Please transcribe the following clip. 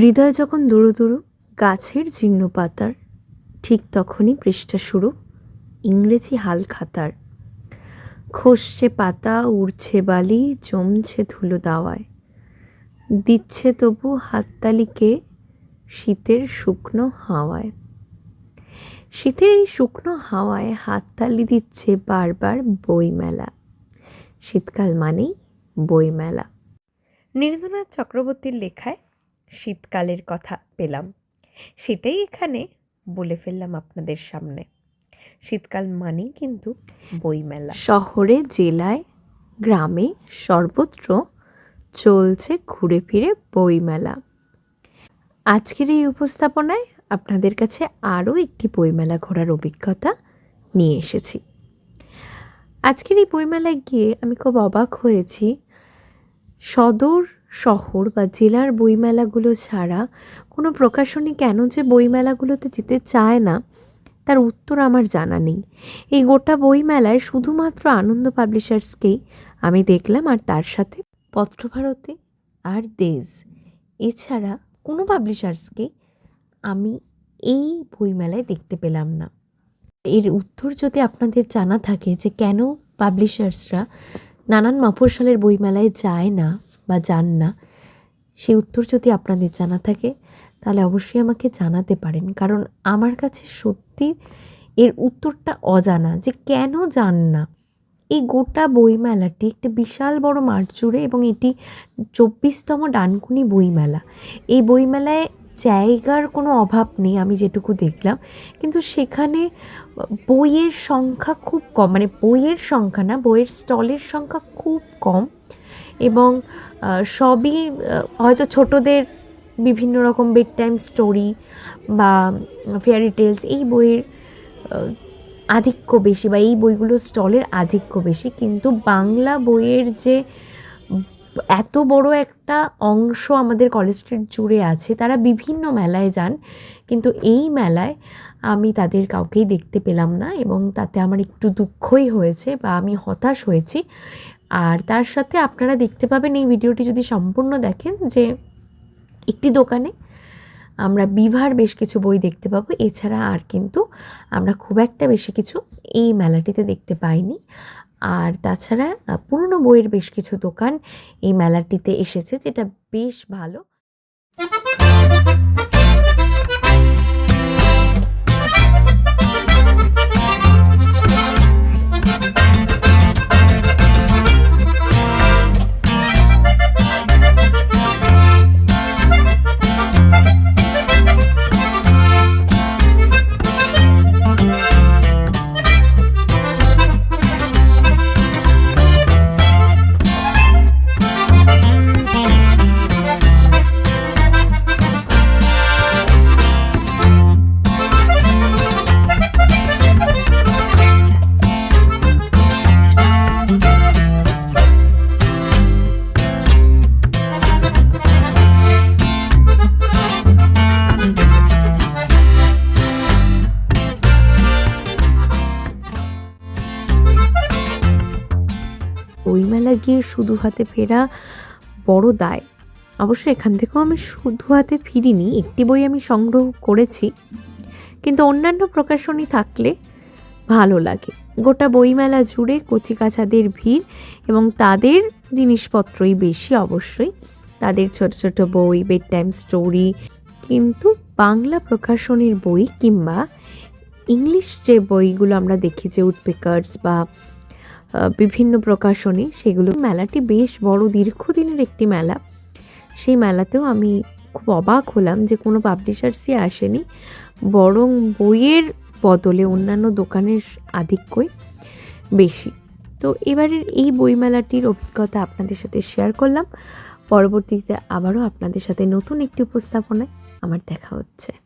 হৃদয় যখন দুরু দুরু, গাছের জীর্ণ পাতার, ঠিক তখনই পৃষ্ঠা শুরু, ইংরেজি হাল খাতার। খসছে পাতা, উড়ছে বালি, জমছে ধুলো দাওয়ায়। দিচ্ছে তবু হাততালিকে শীতের শুকনো হাওয়ায়। শীতের এই শুকনো হাওয়ায় হাততালি দিচ্ছে বারবার বইমেলা। শীতকাল মানেই বইমেলা। নীরেন্দ্রনাথ চক্রবর্তীর লেখায় শীতকালের কথা পেলাম। সেটাই এখানে বলে ফেললাম আপনাদের সামনে। শীতকাল মানেই কিন্তু বইমেলা। শহরে, জেলায়, গ্রামে সর্বত্র চলছে ঘুরে ফিরে বইমেলা। আজকের এই উপস্থাপনায় আপনাদের কাছে আরও একটি বইমেলা ঘোরার অভিজ্ঞতা নিয়ে এসেছি। আজকের এই বইমেলায় গিয়ে আমি খুব অবাক হয়েছি। সদর শহর বা জেলার বইমেলাগুলো ছাড়া কোনো প্রকাশনী কেন যে বইমেলাগুলোতে যেতে চায় না, তার উত্তর আমার জানা নেই। এই গোটা বইমেলায় শুধুমাত্র আনন্দ পাবলিশার্সকেই আমি দেখলাম আর তার সাথে পত্রভারতী আর দেজ এছাড়া কোনো পাবলিশার্সকে আমি এই বইমেলায় দেখতে পেলাম না। এর উত্তর যদি আপনাদের জানা থাকে যে কেন পাবলিশার্সরা নানান মফস্বলের বইমেলায় যায় না বা যান না, সে উত্তর যদি আপনাদের জানা থাকে, তাহলে অবশ্যই আমাকে জানাতে পারেন। কারণ আমার কাছে সত্যি এর উত্তরটা অজানা যে কেন যান না। এই গোটা বইমেলাটি একটি বিশাল বড় মাঠ জুড়ে এবং এটি চব্বিশতম ডানকুনি বইমেলা। এই বইমেলায় জায়গার কোনো অভাব নেই, আমি যেটুকু দেখলাম। কিন্তু সেখানে বইয়ের সংখ্যা খুব কম মানে বইয়ের সংখ্যা না, বইয়ের স্টলের সংখ্যা খুব কম। এবং সবই হয়তো ছোটদের বিভিন্ন রকম বেড টাইম স্টোরি বা ফেয়ারি টেলস এই বইয়ের আধিক্য বেশি বা এই বইগুলো স্টলের আধিক্য বেশি। কিন্তু বাংলা বইয়ের যে, এত বড় একটা অংশ আমাদের কলেজ স্ট্রিট জুড়ে আছে, তারা বিভিন্ন মেলায় যান। কিন্তু এই মেলায় আমি তাদের কাউকেই দেখতে পেলাম না এবং তাতে আমার একটু দুঃখই হয়েছে বা আমি হতাশ হয়েছি। আর তার সাথে আপনারা দেখতে পাবেন এই ভিডিওটি যদি সম্পূর্ণ দেখেন যে একটি দোকানে আমরা বিভার বেশ কিছু বই দেখতে পাবো। এছাড়া আর কিন্তু আমরা খুব একটা বেশি কিছু এই মেলাটিতে দেখতে পাইনি। আর তাছাড়া পুরনো বইয়ের বেশ কিছু দোকান এই মেলাটিতে এসেছে, যেটা বেশ ভালো। গিয়ে শুধু হাতে ফেরা বড় দায়। অবশ্য এখান থেকেও আমি শুধু হাতে ফিরিনি, একটি বই আমি সংগ্রহ করেছি। কিন্তু অন্যান্য প্রকাশনী থাকলে ভালো লাগে। গোটা বইমেলা জুড়ে কচিকাচাদের ভিড় এবং তাদের জিনিসপত্রই বেশি অবশ্যই। তাদের ছোট ছোট বই বেড টাইম স্টোরি কিন্তু বাংলা প্রকাশনীর বই কিংবা ইংলিশ যে বইগুলো আমরা দেখি যে উডপেকার্স বা বিভিন্ন প্রকাশনী, সেগুলো মেলাটি বেশ বড়, দীর্ঘদিনের একটি মেলা। সেই মেলাতেও আমি খুব অবাক হলাম যে কোনো পাবলিশার্সই আসেনি, বরং বইয়ের বদলে অন্যান্য দোকানের আধিক্যই বেশি। তো এবারের এই বইমেলাটির অভিজ্ঞতা আপনাদের সাথে শেয়ার করলাম। পরবর্তীতে আবারও আপনাদের সাথে নতুন একটি উপস্থাপনায় আমার দেখা হচ্ছে।